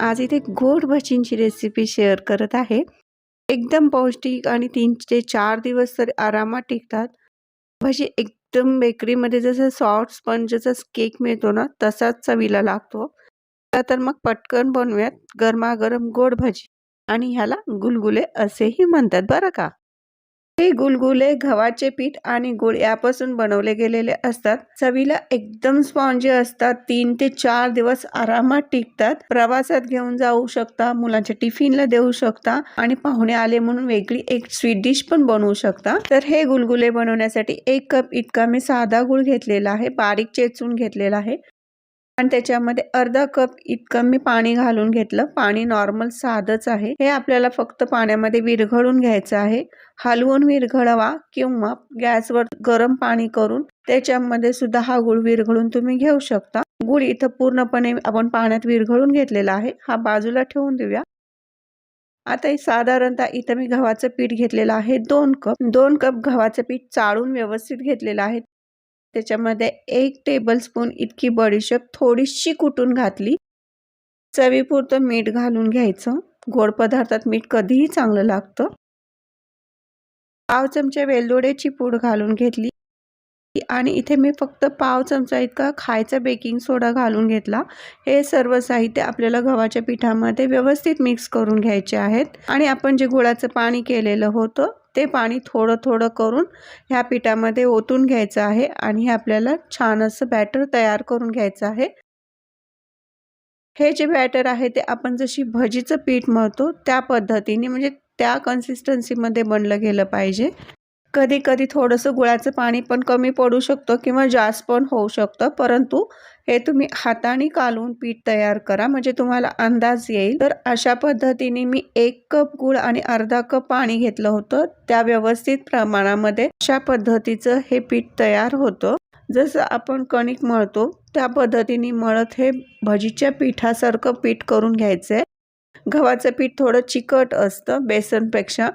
आज इथे गोड भजींची रेसिपी शेअर करत आहे. एकदम पौष्टिक आणि तीन ते चार दिवस तर आरामात टिकतात. भजी एकदम बेकरीमध्ये जसं सॉफ्ट स्पंजचा केक मिळतो ना तसाच चवीला लागतो. तर मग पटकन बनवूयात गरमागरम गोड भजी. आणि ह्याला गुलगुले असेही म्हणतात बरं का? हे गुलगुले गव्हाचे पीठ आणि गुळ यापासून बनवले गेलेले असतात. चवीला एकदम स्पॉन्जी असतात. तीन ते चार दिवस आरामात टिकतात. प्रवासात घेऊन जाऊ शकता मुलांच्या टिफिनला देऊ शकता आणि पाहुणे आले म्हणून वेगळी एक स्वीट डिश पण बनवू शकता. तर हे गुलगुले बनवण्यासाठी एक कप इतका मी साधा गुळ घेतलेला आहे. बारीक चेचून घेतलेला आहे. आणि त्याच्यामध्ये अर्धा कप इतकं मी पाणी घालून घेतलं. पाणी नॉर्मल साधच आहे. हे आपल्याला फक्त पाण्यामध्ये विरघळून घ्यायचं आहे. हलवून विरघळवा किंवा गॅसवर गरम पाणी करून त्याच्यामध्ये सुद्धा हा गुळ विरघळून तुम्ही घेऊ शकता. गुळ इथं पूर्णपणे आपण पाण्यात विरघळून घेतलेला आहे. हा बाजूला ठेवून देऊया. आता साधारणतः इथं मी गव्हाचं पीठ घेतलेलं आहे. दोन कप दोन कप गव्हाचं पीठ चाळून व्यवस्थित घेतलेलं आहे. त्याच्यामध्ये एक टेबलस्पून इतकी बडीशेप थोडीशी कुटून घातली. चवीपुरतं मीठ घालून घ्यायचं. गोड पदार्थात मीठ कधीही चांगलं लागतं. पाव चमचे वेलदोड्याची पूड घालून घेतली. आणि इथे मी फक्त पाव चमचा इतका खायचा बेकिंग सोडा घालून घेतला. हे सर्व साहित्य आपल्याला गव्हाच्या पिठामध्ये व्यवस्थित मिक्स करून घ्यायचे आहेत. आणि आपण जे गुळाचं पाणी केलेलं होतं ते पाणी थोडं थोडं करून ह्या पिठामध्ये ओतून घ्यायचं आहे आणि हे आपल्याला छान असं बॅटर तयार करून घ्यायचं आहे. हे जे बॅटर आहे ते आपण जशी भजीचं पीठ मळतो त्या पद्धतीने म्हणजे त्या कन्सिस्टन्सीमध्ये बनलं गेलं पाहिजे. कधी कधी थोडंसं गुळाचं पाणी पण कमी पडू शकतं किंवा जास्त पण होऊ शकतं. परंतु हे तुम्ही हाताने कालून पीठ तयार करा. म्हणजे तुम्हाला अंदाज येईल. तर अशा पद्धतीने मी एक कप गुळ आणि अर्धा कप पाणी घेतलं होतं. त्या व्यवस्थित प्रमाणामध्ये अशा पद्धतीचं हे पीठ तयार होतं. जसं आपण कणिक मळतो त्या पद्धतीने मळत हे भजीच्या पिठासारखं पीठ करून घ्यायचं आहे गव्हाचं पीठ थोडं चिकट असतं बेसनपेक्षा.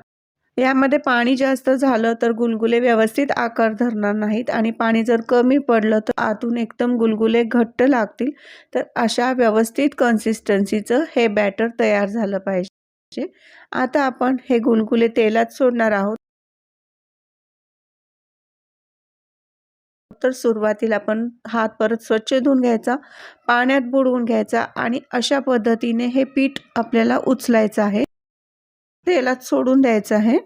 यामध्ये पाणी जास्त झालं तर गुलगुले व्यवस्थित आकार धरणार नाहीत आणि पाणी जर कमी पडलं तर आतून एकदम गुलगुले घट्ट लागतील. तर अशा व्यवस्थित कन्सिस्टन्सीचं हे बॅटर तयार झालं पाहिजे. आता आपण हे गुलगुले तेलात सोडणार आहोत. तर सुरुवातीला आपण हात परत स्वच्छ धुवून घ्यायचा पाण्यात बुडवून घ्यायचा आणि अशा पद्धतीने हे पीठ आपल्याला उचलायचं आहे. तेलात सोडून द्यायचं आहे.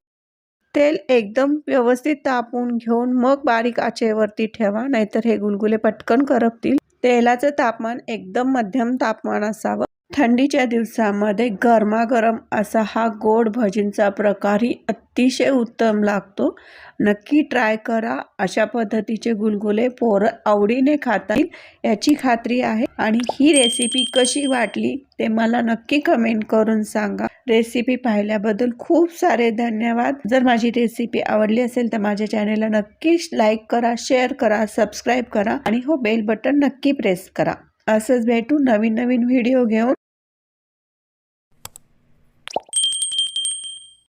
तेल एकदम व्यवस्थित तापून घेऊन मग बारीक आचेवरती ठेवा नाहीतर हे गुलगुले पटकन करपतील. तेलाचं तापमान एकदम मध्यम तापमान असावं. थंडीच्या दिवसामध्ये गरमागरम असा हा गोड भजींचा प्रकारही अतिशय उत्तम लागतो. नक्की ट्राय करा. अशा पद्धतीचे गुलगुले पोरं आवडीने खाता येईल याची खात्री आहे. आणि ही रेसिपी कशी वाटली ते मला नक्की कमेंट करून सांगा. रेसिपी पाहिल्याबद्दल खूप सारे धन्यवाद. जर माझी रेसिपी आवडली असेल तर माझ्या चॅनेलला नक्की लाईक करा शेअर करा सबस्क्राईब करा आणि हो बेल बटन नक्की प्रेस करा. असंच भेटू नवीन नवीन व्हिडिओ घेऊन.